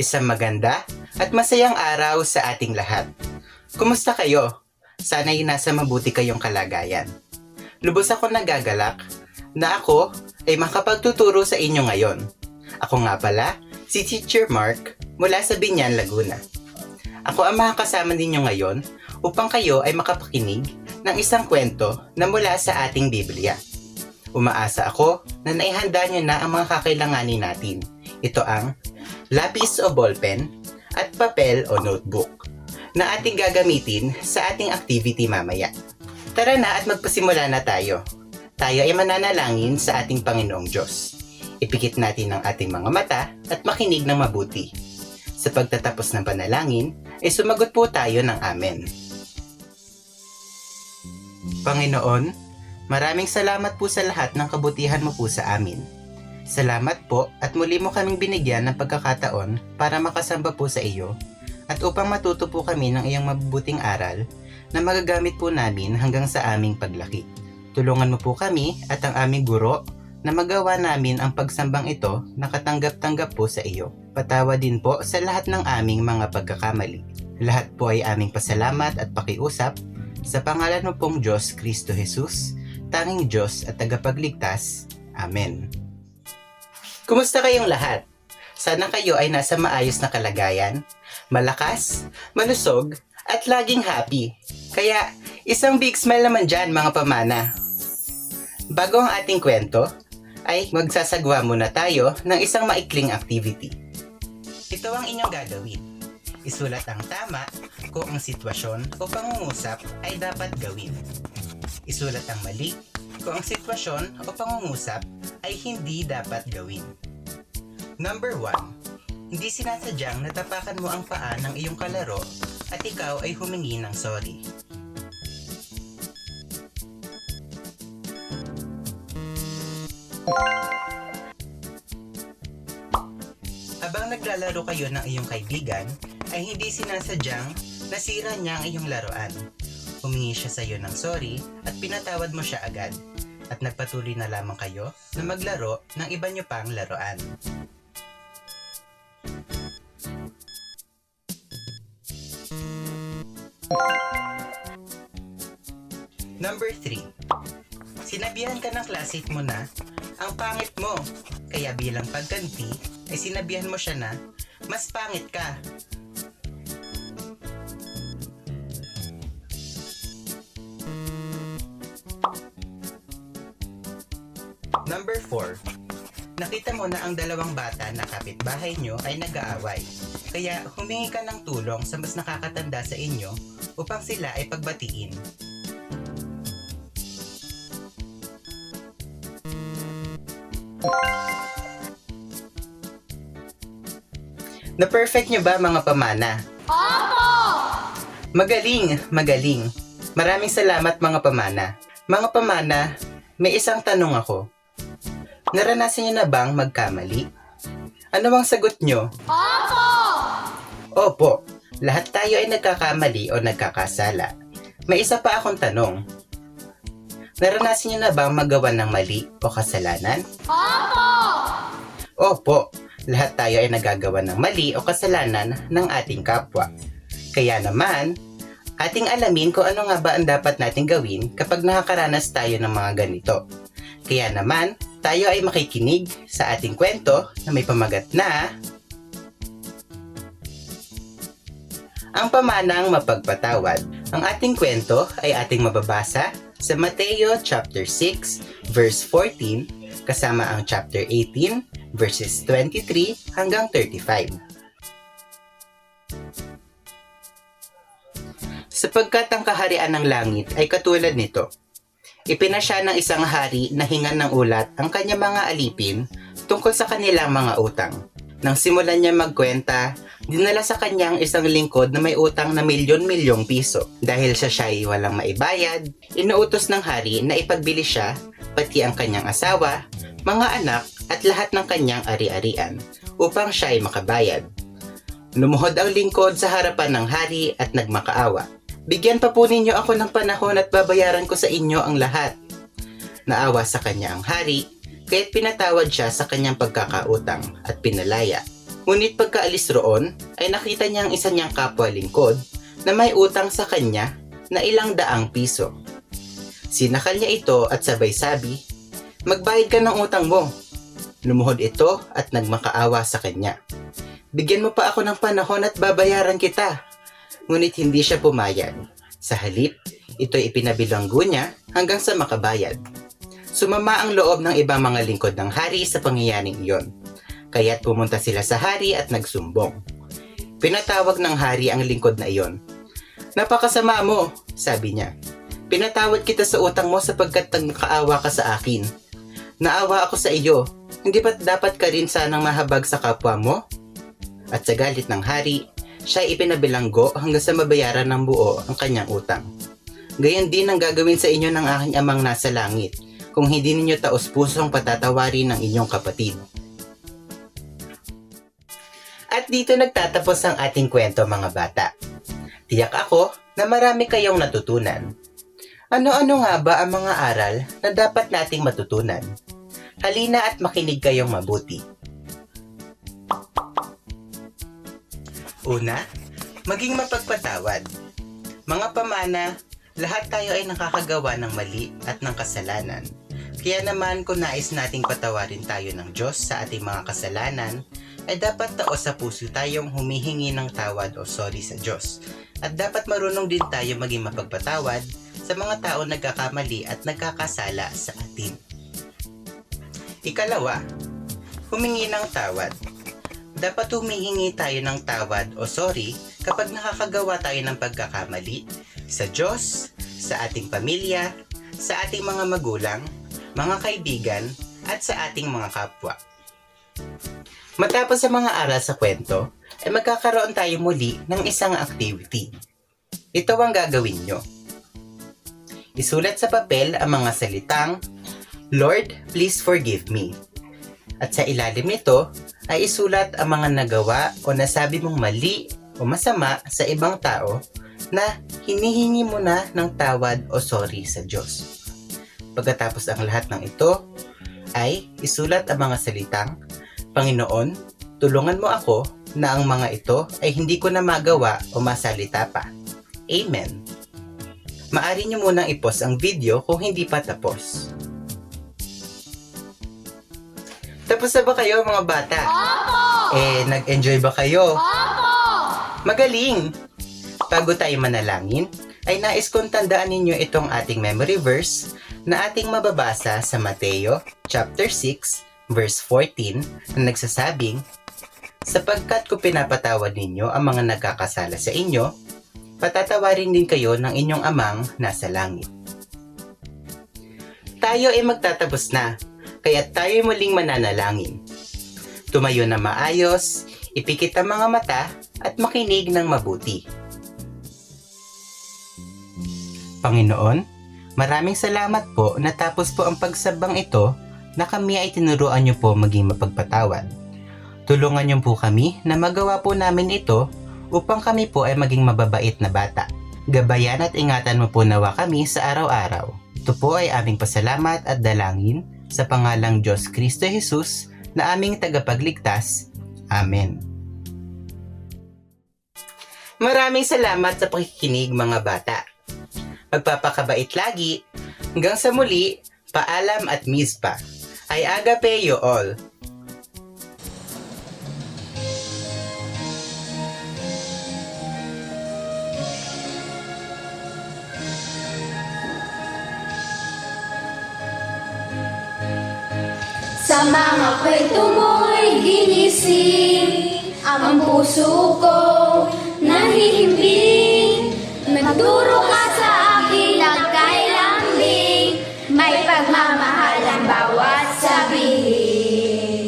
Isang maganda at masayang araw sa ating lahat. Kumusta kayo? Sana'y nasa mabuti kayong kalagayan. Lubos ako nagagalak na ako ay makapagtuturo sa inyo ngayon. Ako nga pala, si Teacher Mark mula sa Binyan, Laguna. Ako ang makakasama ninyo ngayon upang kayo ay makapakinig ng isang kwento na mula sa ating Biblia. Umaasa ako na naihanda nyo na ang mga kakailanganin natin. Ito ang lapis o ballpen at papel o notebook na ating gagamitin sa ating activity mamaya. Tara na at magpasimula na tayo. Tayo ay mananalangin sa ating Panginoong Diyos. Ipikit natin ang ating mga mata at makinig ng mabuti. Sa pagtatapos ng panalangin, ay sumagot po tayo ng Amen. Panginoon, Maraming salamat po sa lahat ng kabutihan mo po sa amin. Salamat po at muli mo kaming binigyan ng pagkakataon para makasamba po sa iyo at upang matuto po kami ng iyong mabubuting aral na magagamit po namin hanggang sa aming paglaki. Tulungan mo po kami at ang aming guro na magawa namin ang pagsambang ito na katanggap-tanggap po sa iyo. Patawa din po sa lahat ng aming mga pagkakamali. Lahat po ay aming pasalamat at pakiusap sa pangalan mo pong Diyos Kristo Jesus, tanging Diyos at tagapagligtas. Amen. Kumusta kayong lahat? Sana kayo ay nasa maayos na kalagayan, malakas, malusog, at laging happy. Kaya, isang big smile naman dyan mga pamana. Bago ang ating kwento, ay magsasagwa muna tayo ng isang maikling activity. Ito ang inyong gagawin. Isulat ang tama kung ang sitwasyon o pangungusap ay dapat gawin. Isulat ang mali kung ang sitwasyon o pangungusap ay hindi dapat gawin. Number 1. Hindi sinasadyang natapakan mo ang paa ng iyong kalaro at ikaw ay humingi ng sorry. Habang naglalaro kayo ng iyong kaibigan, ay hindi sinasadyang nasira niya ang iyong laruan. Humingi siya sa iyo ng sorry at pinatawad mo siya agad. At nagpatuloy na lamang kayo na maglaro ng iba niyo pang laruan. Number 3. Sinabihan ka ng classmate mo na ang pangit mo. Kaya bilang pagganti, ay sinabihan mo siya na mas pangit ka. 4. Nakita mo na ang dalawang bata na kapitbahay nyo ay nag-aaway. Kaya humingi ka ng tulong sa mas nakakatanda sa inyo upang sila ay pagbatiin. Na-perfect nyo ba mga pamana? Opo! Magaling, magaling. Maraming salamat mga pamana. Mga pamana, may isang tanong ako. Naranasan niyo na bang magkamali? Ano ang sagot nyo? Opo! Opo, lahat tayo ay nagkakamali o nagkakasala. May isa pa akong tanong. Naranasan niyo na bang magawa ng mali o kasalanan? Opo! Opo, lahat tayo ay nagagawa ng mali o kasalanan ng ating kapwa. Kaya naman, ating alamin kung ano nga ba ang dapat nating gawin kapag nakakaranas tayo ng mga ganito. Kaya naman, tayo ay makikinig sa ating kwento na may pamagat na Ang pamanang mapagpatawad. Ang ating kwento ay ating mababasa sa Mateo chapter 6 verse 14 kasama ang chapter 18 verses 23 hanggang 35. Sapagkat ang kaharian ng langit ay katulad nito. Ipinasya ng isang hari na hingan ng ulat ang kanyang mga alipin tungkol sa kanilang mga utang. Nang simulan niya magkwenta, dinala sa kanya ang isang lingkod na may utang na milyon-milyong piso. Dahil siya siya'y walang maibayad, inuutos ng hari na ipagbili siya, pati ang kanyang asawa, mga anak at lahat ng kanyang ari-arian upang siya'y makabayad. Lumuhod ang lingkod sa harapan ng hari at nagmakaawa. Bigyan pa po ninyo ako ng panahon at babayaran ko sa inyo ang lahat. Naawa sa kanya ang hari, kaya't pinatawad siya sa kanyang pagkakautang at pinalaya. Ngunit pagkaalis roon, ay nakita niya ang isa niyang kapwa lingkod na may utang sa kanya na ilang daang piso. Sinakal niya ito at sabay sabi, Magbayad ka ng utang mo. Lumuhod ito at nagmakaawa sa kanya. Bigyan mo pa ako ng panahon at babayaran kita. Ngunit hindi siya pumayag. Sa halip, ito'y ipinabilanggo niya hanggang sa makabayad. Sumama ang loob ng ibang mga lingkod ng hari sa pangyayaring iyon. Kaya't pumunta sila sa hari at nagsumbong. Pinatawag ng hari ang lingkod na iyon. Napakasama mo, sabi niya. Pinatawad kita sa utang mo sapagkat nagkaawa ka sa akin. Naawa ako sa iyo. Hindi ba't dapat ka rin sanang mahabag sa kapwa mo? At sa galit ng hari, siya ay ipinabilanggo hanggang sa mabayaran ng buo ang kanyang utang. Gayon din ang gagawin sa inyo ng aking amang nasa langit kung hindi ninyo taos-pusong patatawarin ng inyong kapatid. At dito nagtatapos ang ating kwento mga bata. Tiyak ako na marami kayong natutunan. Ano-ano nga ba ang mga aral na dapat nating matutunan? Halina at makinig kayong mabuti. Una, maging mapagpatawad. Mga pamana, lahat tayo ay nakakagawa ng mali at ng kasalanan. Kaya naman kung nais nating patawarin tayo ng Diyos sa ating mga kasalanan, ay dapat taos sa puso tayong humihingi ng tawad o sorry sa Diyos. At dapat marunong din tayo maging mapagpatawad sa mga tao nagkakamali at nagkakasala sa atin. Ikalawa, humingi ng tawad. Dapat humihingi tayo ng tawad o sorry kapag nakakagawa tayo ng pagkakamali sa Diyos, sa ating pamilya, sa ating mga magulang, mga kaibigan, at sa ating mga kapwa. Matapos sa mga aral sa kwento, ay magkakaroon tayo muli ng isang activity. Ito ang gagawin nyo. Isulat sa papel ang mga salitang, Lord, please forgive me. At sa ilalim nito ay isulat ang mga nagawa o nasabi mong mali o masama sa ibang tao na hinihingi mo na ng tawad o sorry sa Diyos. Pagkatapos ang lahat ng ito, ay isulat ang mga salitang, Panginoon, tulungan mo ako na ang mga ito ay hindi ko na magawa o masalita pa. Amen. Maari niyo munang ipos ang video kung hindi pa tapos. Tapos na ba kayo mga bata? Eh, nag-enjoy ba kayo? Magaling! Bago tayo manalangin, ay nais kong tandaan ninyo itong ating memory verse na ating mababasa sa Mateo chapter 6 verse 14 na nagsasabing, Sapagkat ko pinapatawad ninyo ang mga nagkakasala sa inyo, patatawarin din kayo ng inyong amang nasa langit. Tayo ay magtatapos na, kaya tayo muling mananalangin. Tumayo na maayos, ipikit ang mga mata at makinig ng mabuti. Panginoon, maraming salamat po natapos po ang pagsabang ito na kami ay tinuruan niyo po maging mapagpatawad. Tulungan niyo po kami na magawa po namin ito upang kami po ay maging mababait na bata. Gabayan at ingatan mo po nawa kami sa araw-araw. Ito po ay aming pasalamat at dalangin sa pangalang Diyos Kristo Jesus na aming tagapagligtas. Amen. Maraming salamat sa pakikinig mga bata. Magpapakabait lagi. Hanggang sa muli, paalam at mispa. I agape you all. Sa mga kwento mo'y ginising Ang puso ko nahihimbing. Nagturo ka sa akin nagkailambing May pagmamahal ang bawat sabihin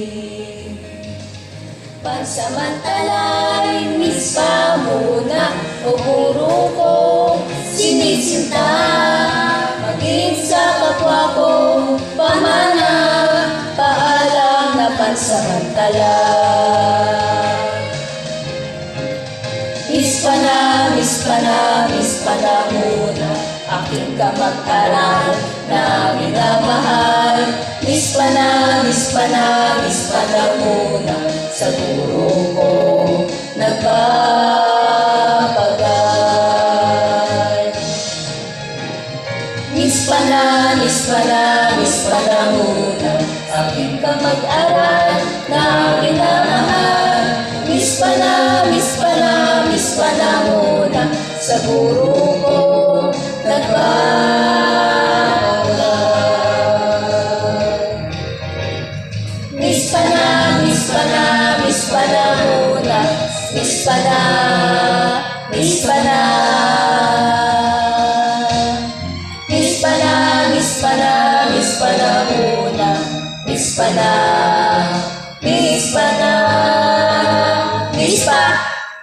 Pansamantalay, miss pa muna O puro ko sinisinta pansamantala Miss pa na, miss pa na, miss pa na muna Aking kamag-aral na minamahal Miss pa na, miss pa na, miss pa na muna Sa guro ko nagpapagal. Miss pa na, miss pa na, miss pa na muna Aking kamag-aral na minamahal Miss pa miss pa miss pa Sa guro ko nagpapagal Miss pa na, miss pa na, Miss pa na